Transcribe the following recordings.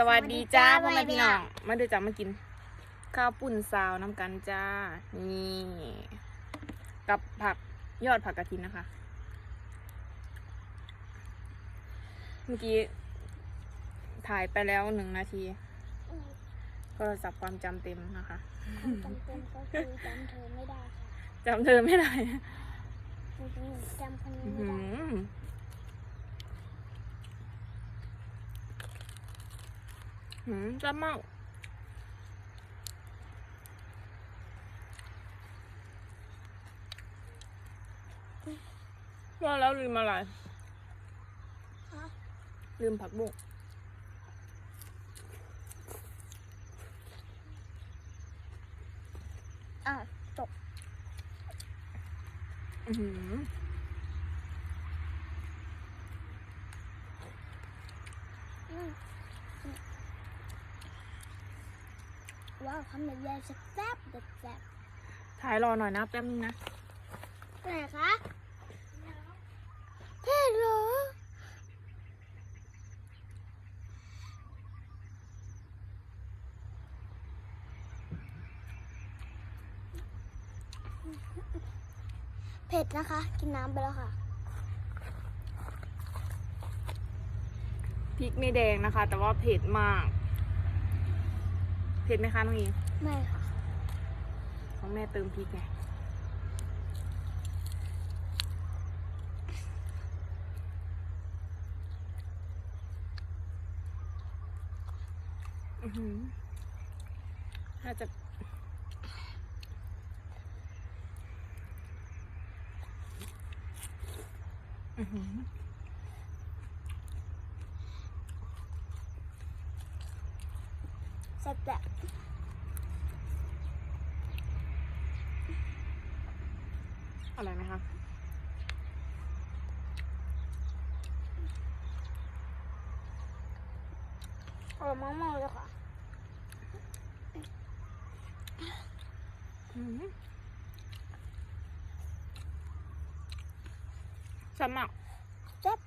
สวัสดีจ้าสวัพ่อสดีแม่พี่น้องจ้ามาดูจ้ามากิน ข้าวปุ่นซาวน้ำกันจ้า นี่ กับผักยอดผักกระถินนะคะ เมื่อกี้ ถ่ายไปแล้วหนึ่งนาทีก็สับความจำเต็มนะคะจำเป็นก็คือจำเธอไม่ได้ค่ะจำเธอไม่ได้จริงๆหนูจำคนนี้อื้อไม่หืได้ หืมจ้ามากว่าแล้วลืมอะไรฮะลืมผักบุ้งอะจบอื้อหืออืม ว้าวคำใหญ่ๆแซ่บๆเด็ดแซ่บถ่ายรอหน่อยนะแป๊บนึงนะไหนคะเผ็ดเหรอเผ็ดนะคะ กินน้ำไปแล้วค่ะ พริกไม่แดงนะคะ แต่ว่าเผ็ดมาก เผ็ดไหมคะน้องอิงไม่ค่ะ ของแม่เติมพริกไงอือหือน่าจะอือหือ แซ่บแบบอะไรไหมคะอร่อยมากๆเลยค่ะอืมแซ่บมาก แซ่บ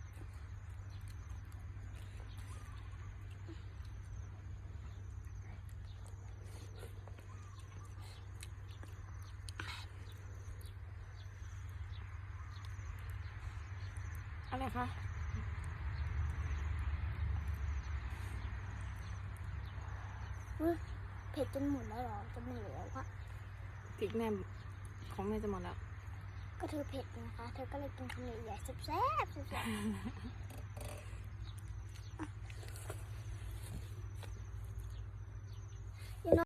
อะไรคะอุ๊ยเผ็ดจนหมดแล้วเหรอ จะไม่เหลือแล้วค่ะพริกแม่ของแม่จะหมดแล้ว ก็เธอเผ็ดนะคะ เธอก็เลยกินคำใหญ่ๆแซ่บๆแซ่บ